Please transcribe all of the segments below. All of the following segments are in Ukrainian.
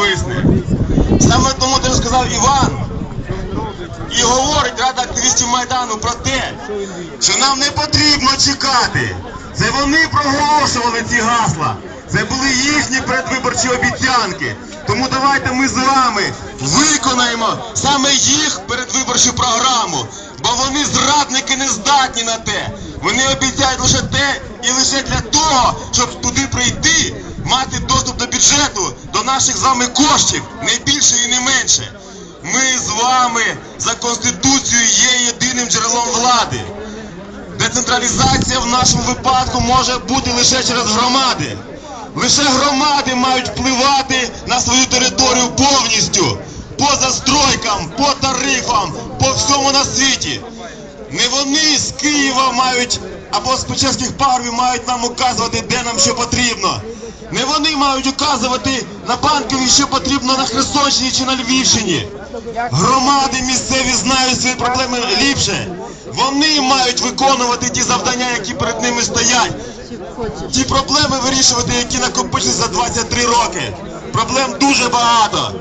підвисне. Саме тому що сказав Іван, і говорить Рада активістів Майдану про те, що нам не потрібно чекати. Це вони проголошували ці гасла. Це були їхні передвиборчі обіцянки. Тому давайте ми з вами виконаємо саме їх передвиборчу програму, бо вони зрадники не здатні на те. Вони обіцяють лише те і лише для того, щоб туди прийти, мати доступ до бюджету, наших з вами коштів, не більше і не менше. Ми з вами за Конституцією є єдиним джерелом влади. Децентралізація в нашому випадку може бути лише через громади. Лише громади мають впливати на свою територію повністю по застройкам, по тарифам, по всьому на світі. Не вони з Києва мають або з Печерських пагорбів мають нам указувати, де нам що потрібно. Не вони мають указувати на банкові, що потрібно на Херсонщині чи на Львівщині. Громади місцеві знають свої проблеми ліпше. Вони мають виконувати ті завдання, які перед ними стоять. Ті проблеми вирішувати, які накопичилися за 23 роки. Проблем дуже багато.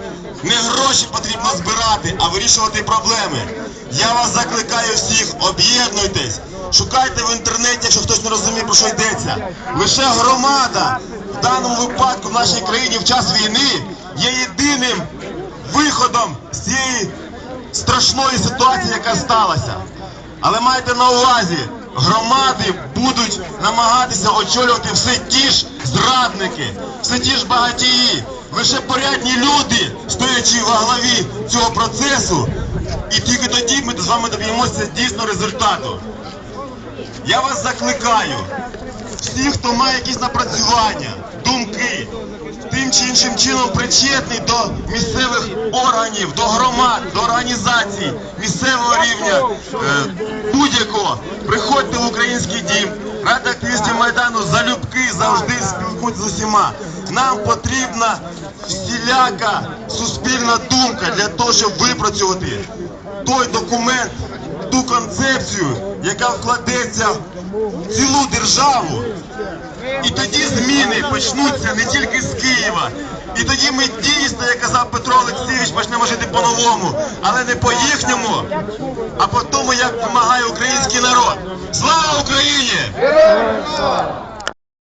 Не гроші потрібно збирати, а вирішувати проблеми. Я вас закликаю всіх, об'єднуйтесь, шукайте в інтернеті, якщо хтось не розуміє, про що йдеться. Лише громада в даному випадку в нашій країні в час війни є єдиним виходом з цієї страшної ситуації, яка сталася. Але майте на увазі, громади будуть намагатися очолювати все ті ж зрадники, все ті ж багатії. Лише порядні люди, стоячи во главі цього процесу, і тільки тоді ми з вами доб'ємося дійсно результату. Я вас закликаю, всі, хто має якісь напрацювання, думки, тим чи іншим чином причетний до місцевих органів, до громад, до організацій місцевого рівня, е, будь-якого, приходьте в український дім. Рада активістів Майдану залюбки завжди спілкуються з усіма. Нам потрібна всіляка суспільна думка для того, щоб випрацювати той документ, ту концепцію, яка вкладеться цілу державу. І тоді зміни почнуться не тільки з Києва. І тоді ми дійсно, як казав Петро Олексійович, почнемо жити по-новому, але не по їхньому, а по тому, як вимагає український народ. Слава Україні!